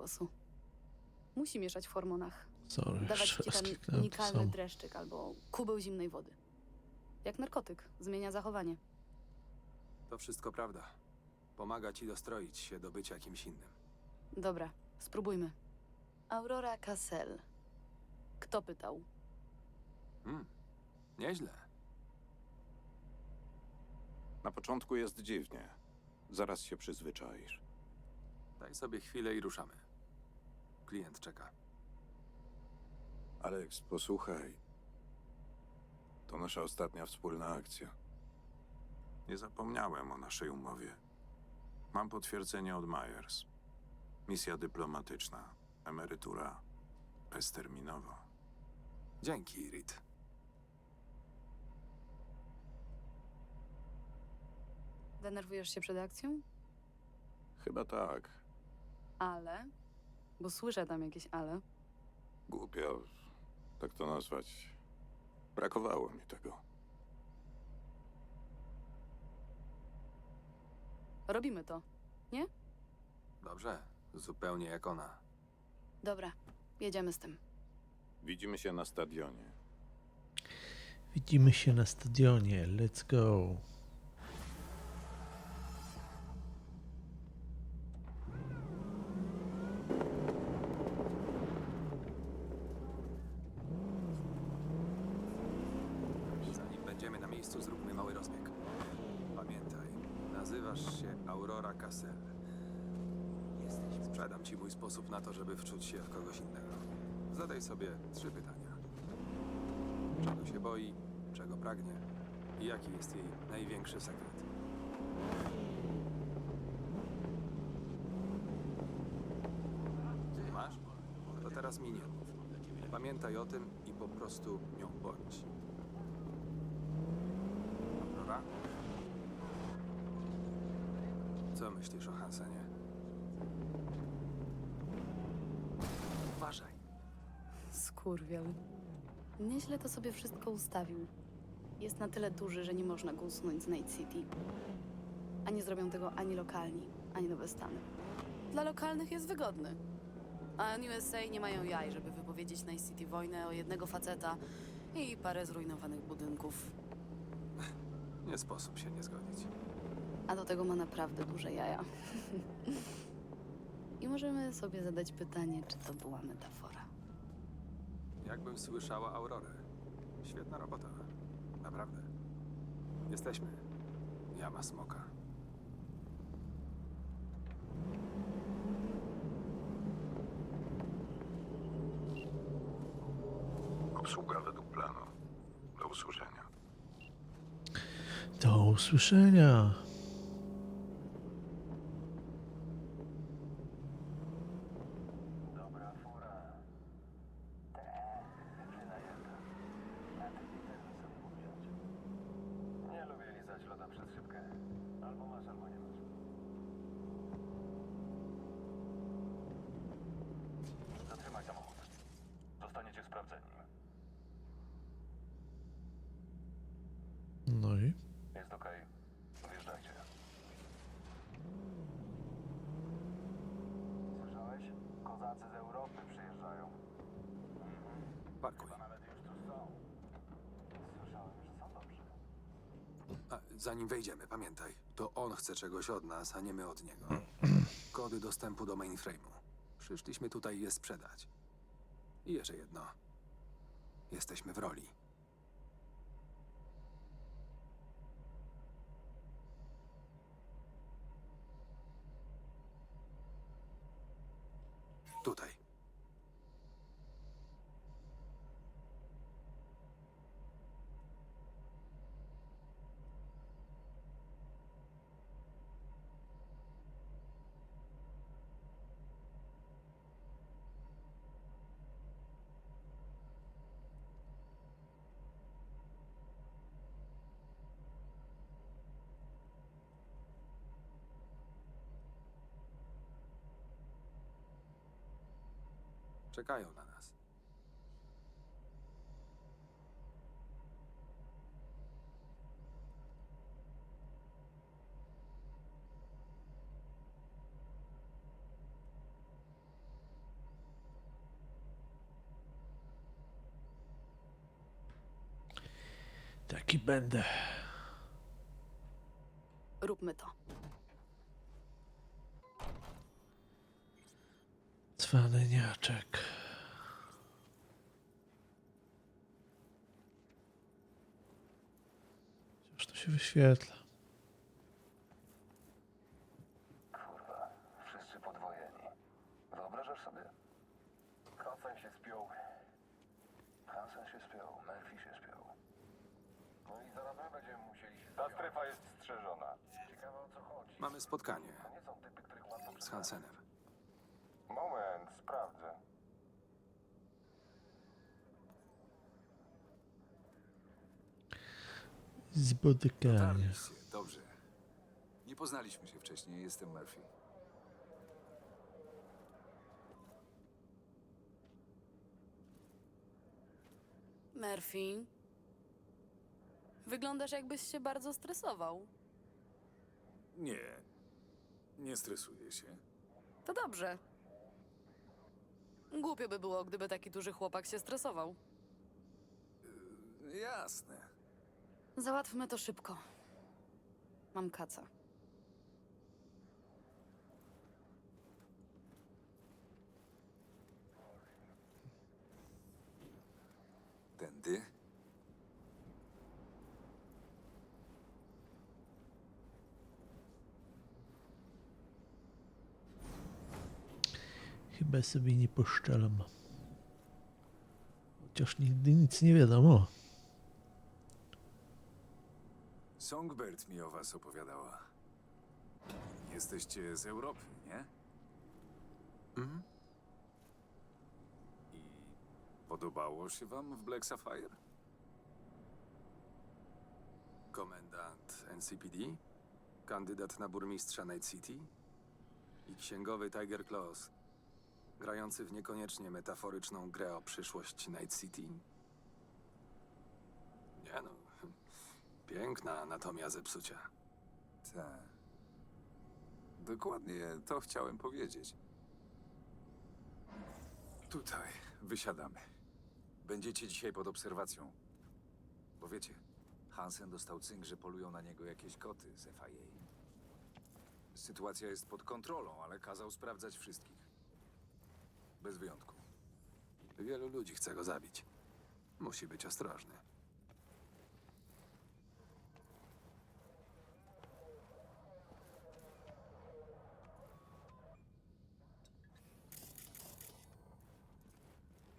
głosu. Musi mieszać w hormonach. Sorry, Dawać ci napisał. unikalny dreszczyk albo kubeł zimnej wody. Jak narkotyk. Zmienia zachowanie. To wszystko prawda. Pomaga ci dostroić się do bycia kimś innym. Dobra, spróbujmy. Aurora Cassell. Kto pytał? Hmm, nieźle. Na początku jest dziwnie. Zaraz się przyzwyczaisz. Daj sobie chwilę i ruszamy. Klient czeka. Alex, posłuchaj. To nasza ostatnia wspólna akcja. Nie zapomniałem o naszej umowie. Mam potwierdzenie od Myers. Misja dyplomatyczna. Emerytura bezterminowa. Dzięki, Irit. Denerwujesz się przed akcją? Chyba tak. Ale? Bo słyszę tam jakieś ale. Głupio tak to nazwać. Brakowało mi tego. Robimy to. Dobrze, zupełnie jak ona. Dobra, jedziemy z tym. Widzimy się na stadionie. Widzimy się na stadionie. Let's go. Zanim będziemy na miejscu, zróbmy mały rozbieg. Pamiętaj, nazywasz się Aurora Cassell. Sprzedam ci mój sposób na to, żeby wczuć się w kogoś innego. Zadaj sobie trzy pytania. Czego się boi, czego pragnie i jaki jest jej największy sekret. Masz? To teraz mi nie mów. Pamiętaj o tym i po prostu nią bądź. Aurora? Co myślisz o Hansenie? Uważaj. Skurwiel. Nieźle to sobie wszystko ustawił. Jest na tyle duży, że nie można go usunąć z Night City. A nie zrobią tego ani lokalni, ani Nowe Stany. Dla lokalnych jest wygodny. A USA nie mają jaj, żeby wypowiedzieć Night City wojnę o jednego faceta i parę zrujnowanych budynków. Nie sposób się nie zgodzić. A do tego ma naprawdę duże jaja. I możemy sobie zadać pytanie, czy to była metafora. Jakbym słyszała Aurorę. Świetna robota. Naprawdę. Jesteśmy. Jama Smoka. Obsługa według planu. Do usłyszenia. Do usłyszenia. Dobra fura. Tak, wynajęta. A ty nie też mi sobie uwziąć. Nie lubię lizać loda przez szybkę. Albo masz, albo nie masz. Zatrzymaj samochód. Zostaniecie sprawdzeni. No i Jest okej. Wjeżdżajcie. Słyszałeś? Kozacy z Europy przyjeżdżają. Parkuj. Chyba nawet już tu są. Słyszałem, że są dobrzy. A, zanim wejdziemy, pamiętaj. To on chce czegoś od nas, a nie my od niego. Kody dostępu do mainframe'u. Przyszliśmy tutaj je sprzedać. I jeszcze jedno. Jesteśmy w roli. Tutaj. czekają na nas. Taki będę. Róbmy to. Cwanyniaczek. Chociaż to się wyświetla. Kurwa, wszyscy podwojeni. Wyobrażasz sobie? Hansen się spiął. Hansen się spiął, Murphy się spiął. No i zaraz my będziemy musieli się Ta strefa jest strzeżona. Ciekawe o co chodzi. Mamy spotkanie To nie są typy, których łatwo z. Hansenem. Moment, sprawdzę. Dotarliście, dobrze. Nie poznaliśmy się wcześniej, jestem Murphy. Murphy. Wyglądasz, jakbyś się bardzo stresował. Nie, nie stresuję się. To dobrze. Głupio by było, gdyby taki duży chłopak się stresował. Jasne. Załatwmy to szybko. Mam kaca. Tędy? Chyba sobie nie poszczelam. Chociaż nigdy nic nie wiadomo. Songbird mi o was opowiadała. Jesteście z Europy, nie? Mhm. I podobało się wam w Black Sapphire? Komendant NCPD, kandydat na burmistrza Night City i księgowy Tiger Claws, grający w niekoniecznie metaforyczną grę o przyszłość Night City. Nie no, piękna anatomia zepsucia. Tak. Dokładnie to chciałem powiedzieć. Tutaj wysiadamy. Będziecie dzisiaj pod obserwacją. Bo wiecie, Hansen dostał cynk, że polują na niego jakieś koty z FIA. Sytuacja jest pod kontrolą, ale kazał sprawdzać wszystkich. Bez wyjątku. Wielu ludzi chce go zabić. Musi być ostrożny.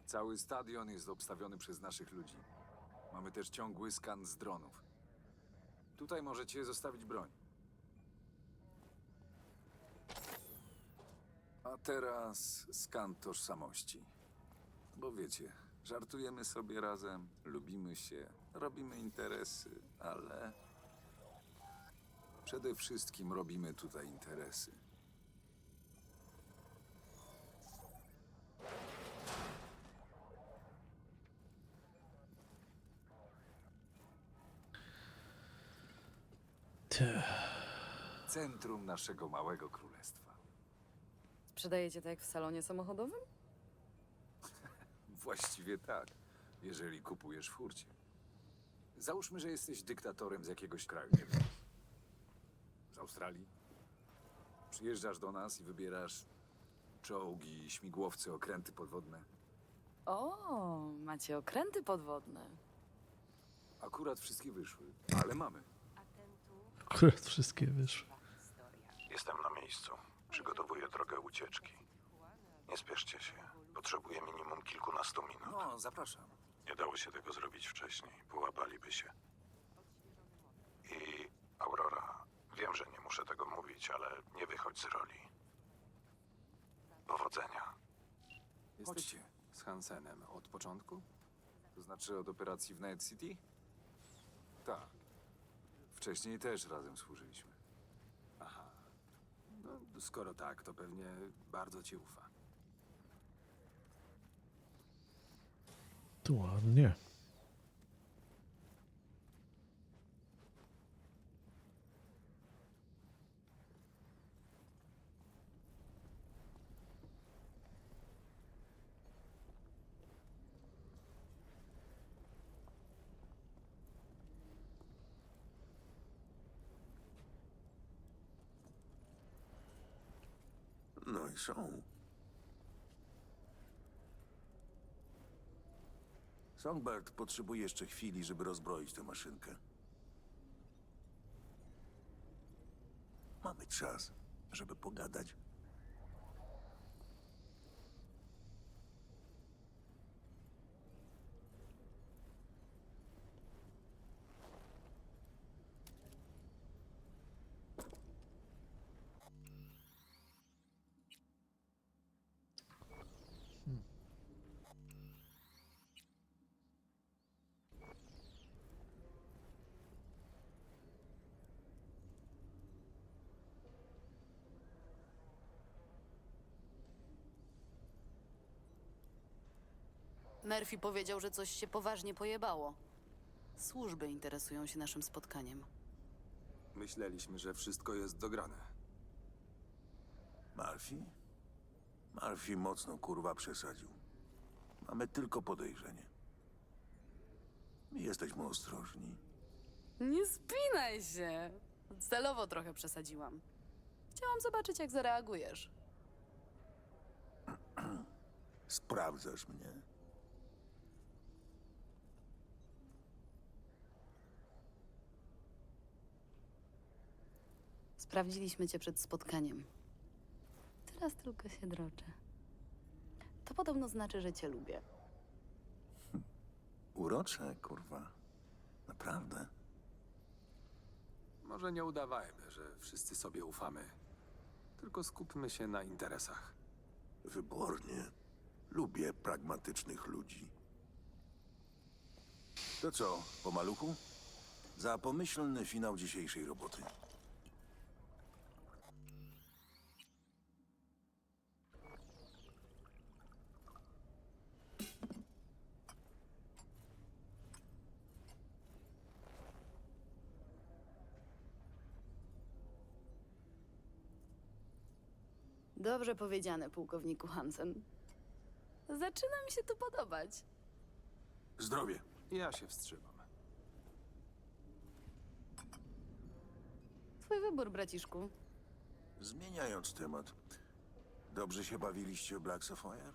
Cały stadion jest obstawiony przez naszych ludzi. Mamy też ciągły skan z dronów. Tutaj możecie zostawić broń. A teraz skan tożsamości. Bo wiecie, żartujemy sobie razem, lubimy się, robimy interesy, ale przede wszystkim robimy tutaj interesy. Te. Centrum naszego małego królestwa. Sprzedajecie to jak w salonie samochodowym? Właściwie tak, jeżeli kupujesz w hurcie. Załóżmy, że jesteś dyktatorem z jakiegoś kraju, nie wiem, z Australii. Przyjeżdżasz do nas i wybierasz czołgi, śmigłowce, okręty podwodne. O, macie okręty podwodne. Akurat wszystkie wyszły, ale mamy. Akurat wszystkie wyszły. Jestem na miejscu. Przygotowuję drogę ucieczki. Nie spieszcie się. Potrzebuję minimum kilkunastu minut. No, zapraszam. Nie dało się tego zrobić wcześniej. Połapaliby się. I Aurora, wiem, że nie muszę tego mówić, ale nie wychodź z roli. Powodzenia. Jesteście z Hansenem od początku? To znaczy od operacji w Night City? Tak. Wcześniej też razem służyliśmy. Skoro tak, to pewnie bardzo ci ufa. Tu ładnie. I są. Songbird potrzebuje jeszcze chwili, żeby rozbroić tę maszynkę. Mamy czas, żeby pogadać. Murphy powiedział, że coś się poważnie pojebało. Służby interesują się naszym spotkaniem. Myśleliśmy, że wszystko jest dograne. Murphy? Murphy mocno kurwa przesadził. Mamy tylko podejrzenie. Jesteśmy ostrożni. Nie spinaj się! Celowo trochę przesadziłam. Chciałam zobaczyć, jak zareagujesz. Sprawdzasz mnie. Sprawdziliśmy cię przed spotkaniem. Teraz tylko się droczę. To podobno znaczy, że cię lubię. Urocze, kurwa. Naprawdę. Może nie udawajmy, że wszyscy sobie ufamy. Tylko skupmy się na interesach. Wybornie. Lubię pragmatycznych ludzi. To co, po maluchu? Za pomyślny finał dzisiejszej roboty. Dobrze powiedziane, pułkowniku Hansen. Zaczyna mi się tu podobać. Zdrowie. Ja się wstrzymam. Twój wybór, braciszku. Zmieniając temat. Dobrze się bawiliście w Black Sapphire?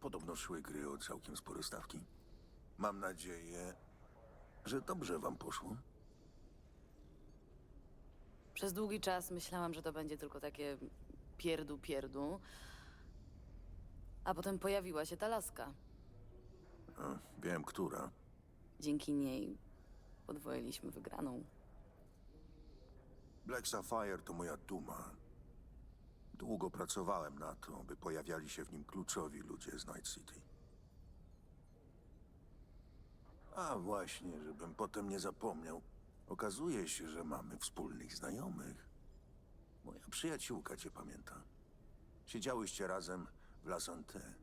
Podobno szły gry o całkiem spore stawki. Mam nadzieję, że dobrze wam poszło. Przez długi czas myślałam, że to będzie tylko takie pierdu pierdu. A potem pojawiła się ta laska. A, wiem, która. Dzięki niej podwoiliśmy wygraną. Black Sapphire to moja duma. Długo pracowałem na to, by pojawiali się w nim kluczowi ludzie z Night City. A właśnie, żebym potem nie zapomniał, okazuje się, że mamy wspólnych znajomych. Moja przyjaciółka cię pamięta. Siedziałyście razem w La Santé.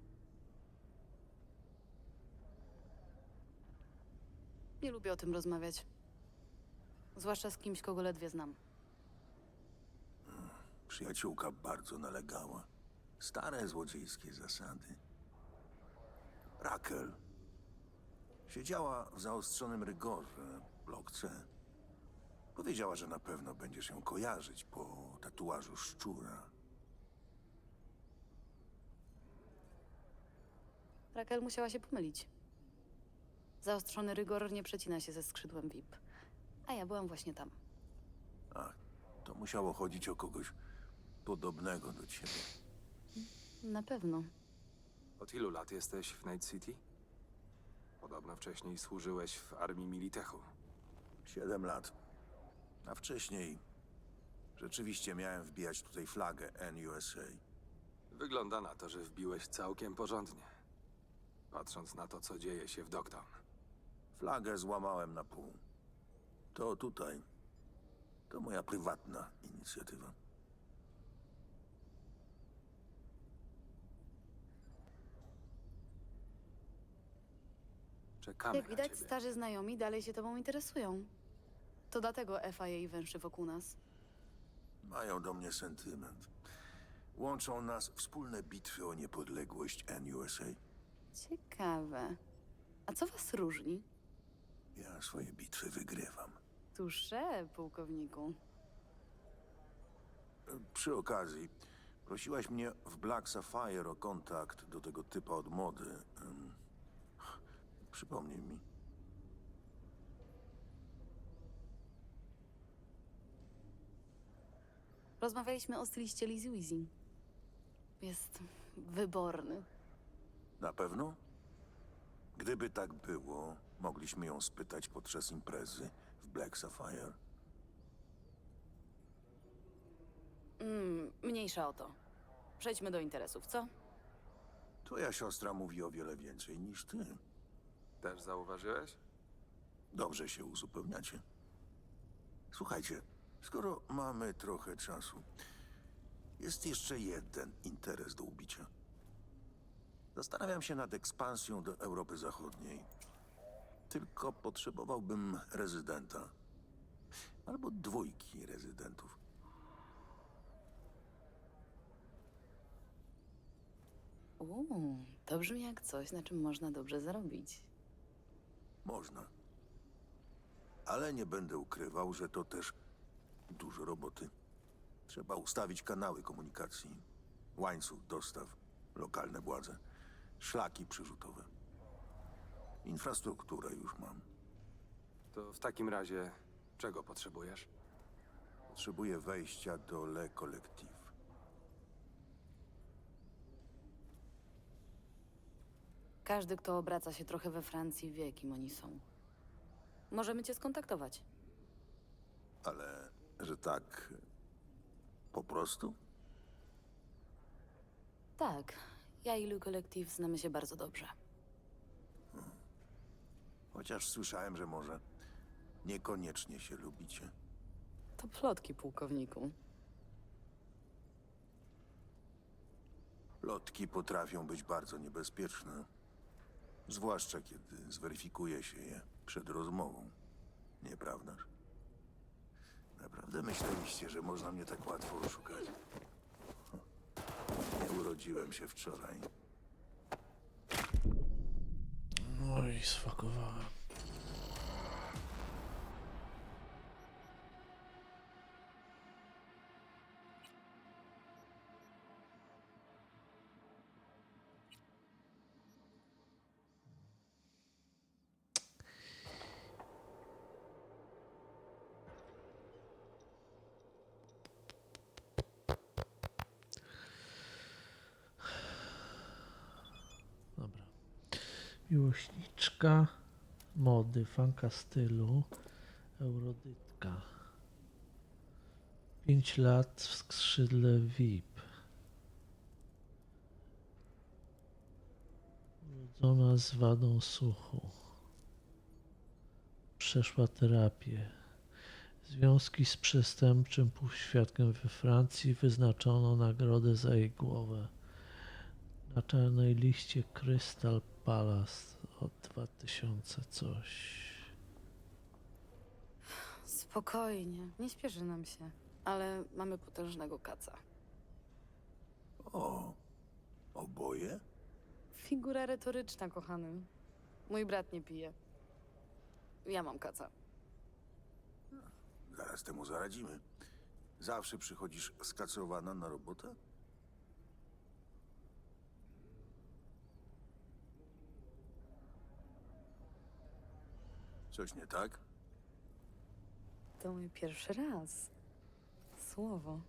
Nie lubię o tym rozmawiać. Zwłaszcza z kimś, kogo ledwie znam. Przyjaciółka bardzo nalegała. Stare złodziejskie zasady. Rakel. Siedziała w zaostrzonym rygorze, blok C. Powiedziała, że na pewno będziesz ją kojarzyć po tatuażu szczura. Raquel musiała się pomylić. Zaostrzony rygor nie przecina się ze skrzydłem VIP. A ja byłam właśnie tam. Ach, to musiało chodzić o kogoś podobnego do ciebie. Na pewno. Od ilu lat jesteś w Night City? Podobno wcześniej służyłeś w armii Militechu. Siedem lat. A wcześniej rzeczywiście miałem wbijać tutaj flagę NUSA. Wygląda na to, że wbiłeś całkiem porządnie. Patrząc na to, co dzieje się w Dogtown. Flagę złamałem na pół. To tutaj. To moja prywatna inicjatywa. Czekamy Jak na widać, ciebie. starzy znajomi dalej się tobą interesują. To dlatego FIA węszy wokół nas. Mają do mnie sentyment. Łączą nas wspólne bitwy o niepodległość NUSA. Ciekawe. A co was różni? Ja swoje bitwy wygrywam. Tusze, pułkowniku. Przy okazji, Prosiłaś mnie w Black Sapphire o kontakt do tego typa od mody. Przypomnij mi. Rozmawialiśmy o styliście Lizzy Weezy. Jest wyborny. Na pewno? Gdyby tak było, mogliśmy ją spytać podczas imprezy w Black Sapphire. Mm, mniejsza o to. Przejdźmy do interesów, co? Twoja siostra mówi o wiele więcej niż ty. Też zauważyłeś? Dobrze się uzupełniacie. Słuchajcie, skoro mamy trochę czasu, jest jeszcze jeden interes do ubicia. Zastanawiam się nad ekspansją do Europy Zachodniej. Tylko potrzebowałbym rezydenta. Albo dwójki rezydentów. Uuu, to brzmi jak coś, na czym można dobrze zarobić. Można. Ale nie będę ukrywał, że to też dużo roboty. Trzeba ustawić kanały komunikacji, łańcuch dostaw, lokalne władze, szlaki przyrzutowe. Infrastrukturę już mam. To w takim razie czego potrzebujesz? Potrzebuję wejścia do Le Collectif. Każdy, kto obraca się trochę we Francji, wie, kim oni są. Możemy cię skontaktować. Ale, że tak, po prostu? Tak, ja i Lu Collective znamy się bardzo dobrze. Chociaż słyszałem, że może niekoniecznie się lubicie. To plotki, pułkowniku. Plotki potrafią być bardzo niebezpieczne. Zwłaszcza kiedy zweryfikuje się je przed rozmową. Nieprawdaż? Naprawdę myśleliście, że można mnie tak łatwo oszukać? Nie urodziłem się wczoraj. No i sfakowałem. Miłośniczka mody, fanka stylu, eurodytka. 5 lat w skrzydle VIP. Urodzona z wadą słuchu. Przeszła terapię. Związki z przestępczym półświadkiem we Francji wyznaczono nagrodę za jej głowę. Na czarnej liście Crystal Palace od 2000 coś. Spokojnie, nie śpieszy nam się. Ale mamy potężnego kaca. O, oboje? Figura retoryczna, kochany. Mój brat nie pije. Ja mam kaca. Zaraz temu zaradzimy. Zawsze przychodzisz skacowana na robotę? Coś nie tak? To mój pierwszy raz. Słowo.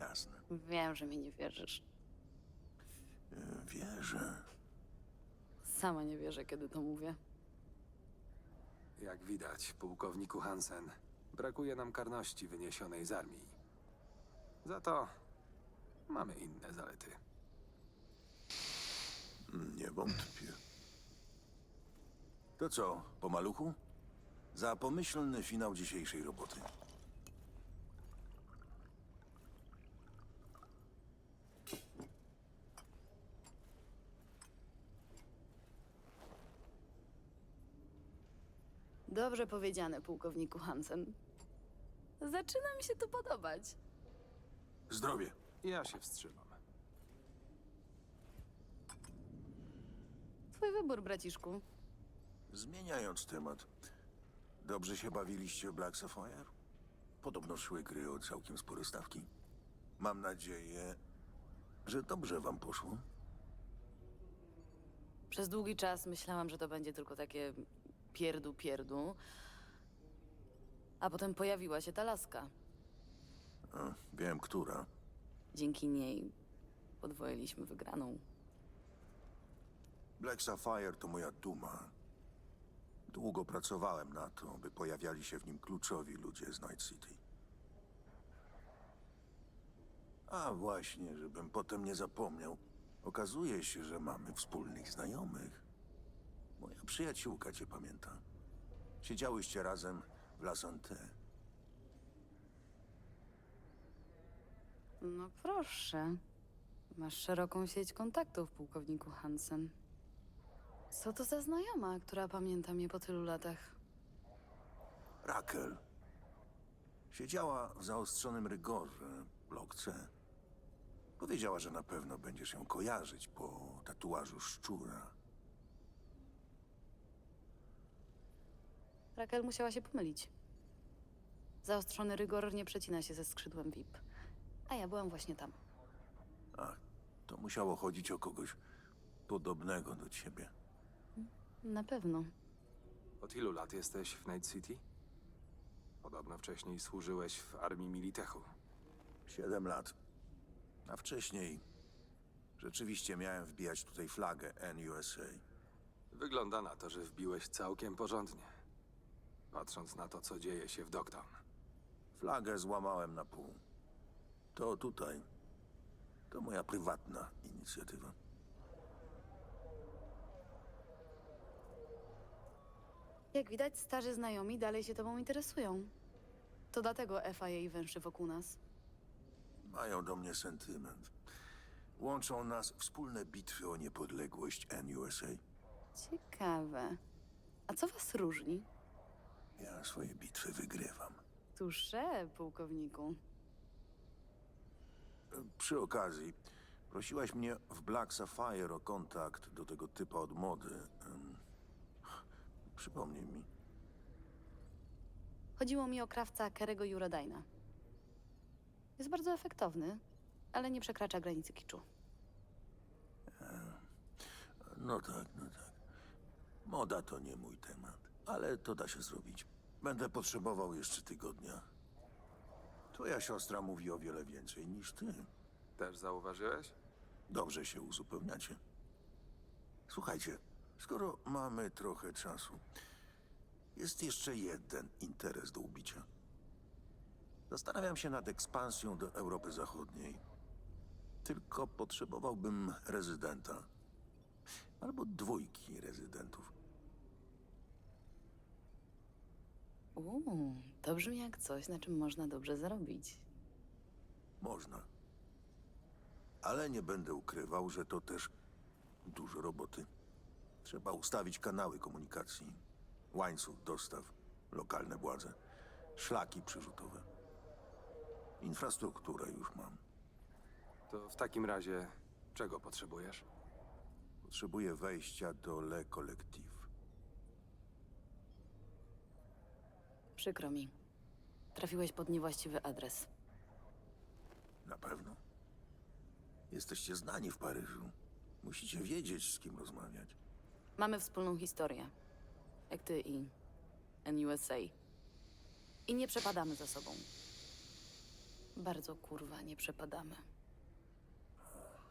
Jasne. Wiem, że mi nie wierzysz. E, Wierzę. Sama nie wierzę, kiedy to mówię. Jak widać, pułkowniku Hansen, brakuje nam karności wyniesionej z armii. Za to mamy inne zalety. Nie wątpię. To co, po maluchu? Za pomyślny finał dzisiejszej roboty. Dobrze powiedziane, pułkowniku Hansen. Zaczyna mi się to podobać. Zdrowie. Ja się wstrzymam. Twój wybór, braciszku. Zmieniając temat. Dobrze się bawiliście w Black Sapphire? Podobno szły gry o całkiem spore stawki. Mam nadzieję, że dobrze wam poszło. Przez długi czas myślałam, że to będzie tylko takie pierdu pierdu. A potem pojawiła się ta laska. A, wiem, która. Dzięki niej podwoiliśmy wygraną. Black Sapphire to moja duma. Długo pracowałem na to, by pojawiali się w nim kluczowi ludzie z Night City. A właśnie, żebym potem nie zapomniał. Okazuje się, że mamy wspólnych znajomych. Moja przyjaciółka cię pamięta. Siedziałyście razem w La Santé. No proszę. Masz szeroką sieć kontaktów, pułkowniku Hansen. Co to za znajoma, która pamięta mnie po tylu latach? Rakel. Siedziała w zaostrzonym rygorze, blok C. Powiedziała, że na pewno będziesz ją kojarzyć po tatuażu szczura. Raquel musiała się pomylić. Zaostrzony rygor nie przecina się ze skrzydłem VIP. A ja byłam właśnie tam. Ach, to musiało chodzić o kogoś podobnego do ciebie. Na pewno. Od ilu lat jesteś w Night City? Podobno wcześniej służyłeś w armii Militechu. Siedem lat. A wcześniej rzeczywiście miałem wbijać tutaj flagę NUSA. Wygląda na to, że wbiłeś całkiem porządnie. Patrząc na to, co dzieje się w Dogtown. Flagę złamałem na pół. To tutaj. To moja prywatna inicjatywa. Jak widać, starzy znajomi dalej się tobą interesują. To dlatego FIA węszy wokół nas. Mają do mnie sentyment. Łączą nas wspólne bitwy o niepodległość NUSA. Ciekawe. A co was różni? Ja swoje bitwy wygrywam. Tusze, pułkowniku. Przy okazji, prosiłaś mnie w Black Sapphire o kontakt do tego typa od mody. Em, Przypomnij mi. Chodziło mi o krawca Kerego Jurodajna. Jest bardzo efektowny, ale nie przekracza granicy kiczu. No tak, no tak. Moda to nie mój temat, ale to da się zrobić. Będę potrzebował jeszcze tygodnia. Twoja siostra mówi o wiele więcej niż ty. Też zauważyłeś? Dobrze się uzupełniacie. Słuchajcie, skoro mamy trochę czasu, jest jeszcze jeden interes do ubicia. Zastanawiam się nad ekspansją do Europy Zachodniej. Tylko potrzebowałbym rezydenta. Albo dwójki rezydentów. Uuu, to brzmi jak coś, na czym można dobrze zarobić. Można. Ale nie będę ukrywał, że to też dużo roboty. Trzeba ustawić kanały komunikacji, łańcuch dostaw, lokalne władze, szlaki przyrzutowe. Infrastrukturę już mam. To w takim razie czego potrzebujesz? Potrzebuję wejścia do Le Collectif. Przykro mi. Trafiłeś pod niewłaściwy adres. Na pewno. Jesteście znani w Paryżu. Musicie wiedzieć, z kim rozmawiać. Mamy wspólną historię. Jak ty i NUSA. I nie przepadamy za sobą. Bardzo kurwa nie przepadamy.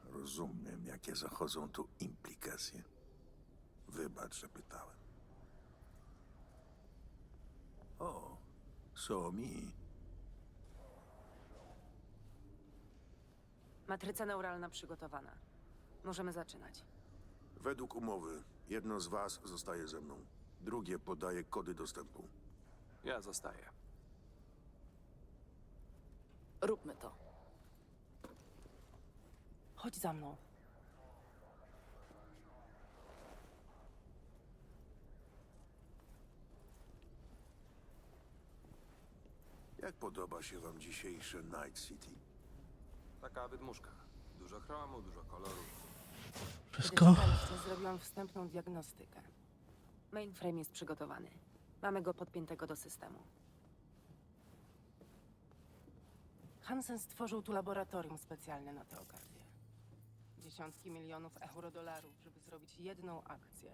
Rozumiem, jakie zachodzą tu implikacje. Wybacz, że pytałem. O, so mi. Matryca neuralna przygotowana. Możemy zaczynać. Według umowy, jedno z was zostaje ze mną. Drugie podaje kody dostępu. Ja zostaję. Róbmy to. Chodź za mną. Jak podoba się wam dzisiejsze Night City? Taka wydmuszka. Dużo chromu, dużo koloru. Wszystko? zrobiłam wstępną diagnostykę. Mainframe jest przygotowany. Mamy go podpiętego do systemu. Hansen stworzył tu laboratorium specjalne na tę okazję. Dziesiątki milionów euro-dolarów, żeby zrobić jedną akcję.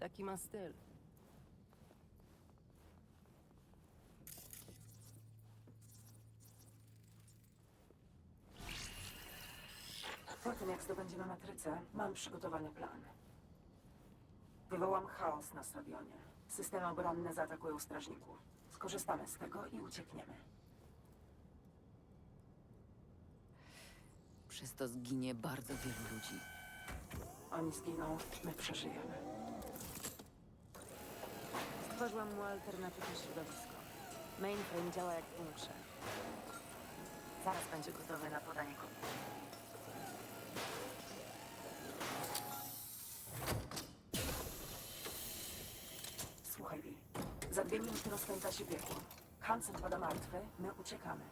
Taki ma styl. Tym, jak zdobędziemy matrycę, mam przygotowany plan. Wywołam chaos na stadionie. Systemy obronne zaatakują strażników. Skorzystamy z tego i uciekniemy. Przez to zginie bardzo wielu ludzi. Oni zginą, my przeżyjemy. Stworzyłam mu alternatywne środowisko. Mainframe działa jak bunkrze. Zaraz będzie gotowy na podanie kodu. Słuchaj, Lee. Za dwie minuty rozkręca się piekło. Hansen pada martwy, my uciekamy.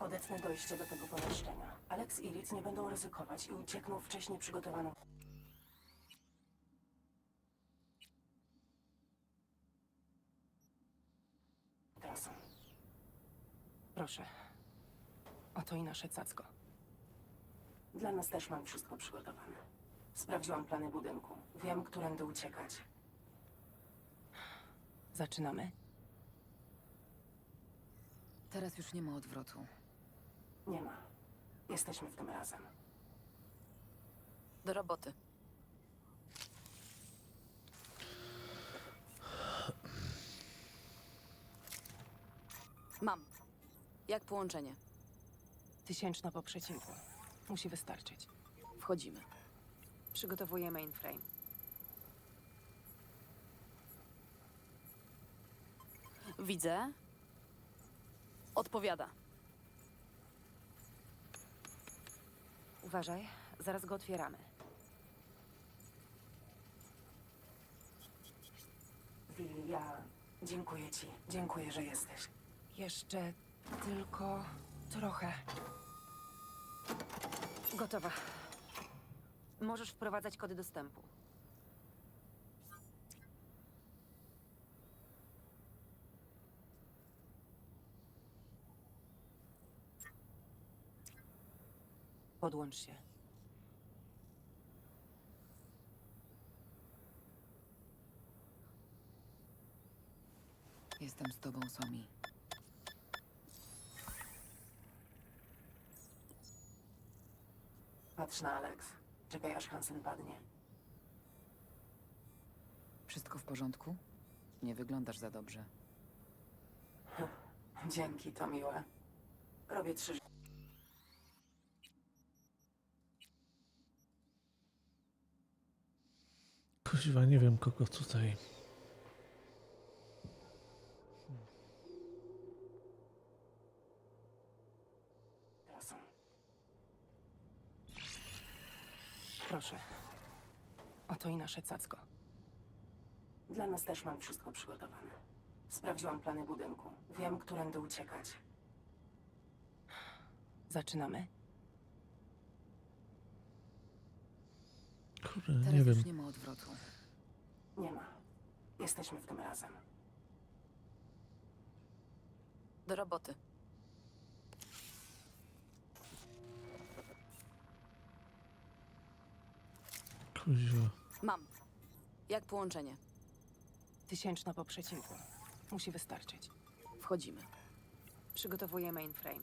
Odetnę dojście do tego pomieszczenia. Alex i Ritz nie będą ryzykować i uciekną wcześniej przygotowaną. trasą. Proszę. Oto i nasze cacko. Dla nas też mam wszystko przygotowane. Sprawdziłam plany budynku. Wiem, którędy uciekać. Zaczynamy? Teraz już nie ma odwrotu. Nie ma. Jesteśmy w tym razem. Do roboty. Mam. Jak połączenie? Tysięczna po przecinku. Musi wystarczyć. Wchodzimy. Przygotowuję mainframe. Widzę. Odpowiada. Uważaj, zaraz go otwieramy. Ja dziękuję ci. Dziękuję, że jesteś. Jeszcze tylko trochę. Gotowa. Możesz wprowadzać kody dostępu. Podłącz się. Jestem z tobą, Somi. Patrz na Alex. Czekaj, aż Hansen padnie. Wszystko w porządku? Nie wyglądasz za dobrze. Dzięki, to miłe. Robię trzy Kuźwa, nie wiem kogo tutaj. trasą. Proszę. Oto i nasze cacko. Dla nas też mam wszystko przygotowane. Sprawdziłam plany budynku. Wiem, którędy uciekać. Zaczynamy? Kurde, Teraz nie wiem. już nie ma odwrotu. Nie ma. Jesteśmy w tym razem. Do roboty. Kuźwa. Mam. Jak połączenie? Tysięczna po przecinku. Musi wystarczyć. Wchodzimy. Przygotowuję mainframe.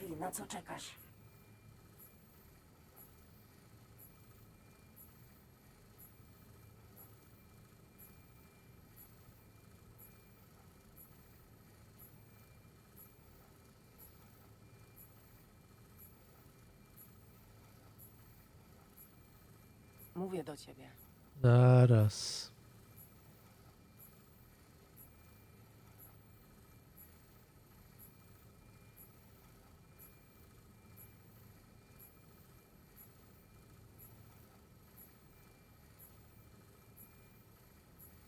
Wi, na co czekasz? Mówię do ciebie. Zaraz.